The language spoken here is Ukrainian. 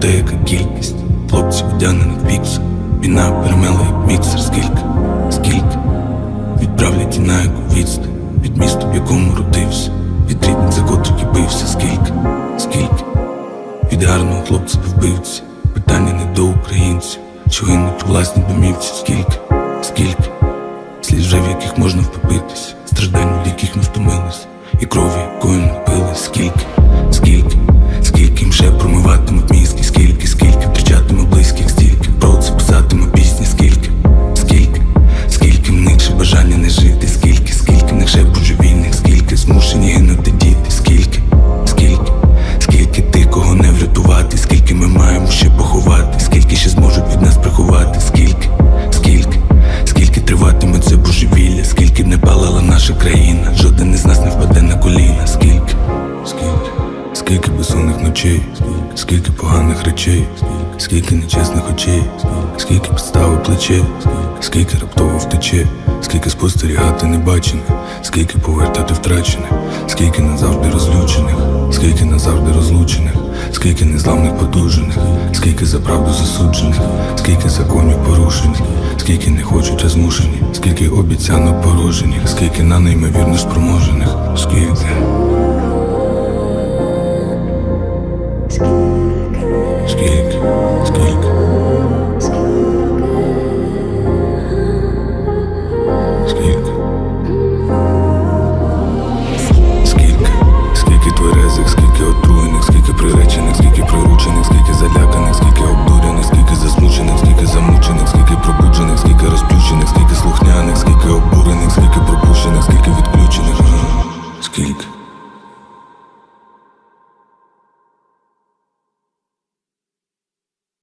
та яка кількість Хлопців одягнених пікс Війна перемела як міксер Скільки, скільки? Відправлять і на яку відстань? Від міста, в якому родився? Від рідних, за котрих бився? Скільки, скільки? Від гарного хлопця до вбивці? Питання не до українців. Що гинуть у власній домівці? Скільки, скільки? Слід вже в яких можна втопитись Страждань, від яких ми втомились І крові, якою напились Скільки, скільки, божевілля Скільки не палала наша країна Жоден із нас не впаде на коліна. Скільки, скільки, скільки безсонних ночей Скільки, поганих речей Скільки нечесних очей Скільки підстави плече Скільки раптово втече Скільки спостерігати небачених Скільки повертати втрачених Скільки назавжди розлючених Скільки назавжди розлучених Скільки незламних подужених Скільки за правду засуджених Скільки законів порушених скільки не хочуть, а змушені, скільки обіцяно порожених, скільки на неймовірно спроможених, скільки. Скільки, скільки, скільки.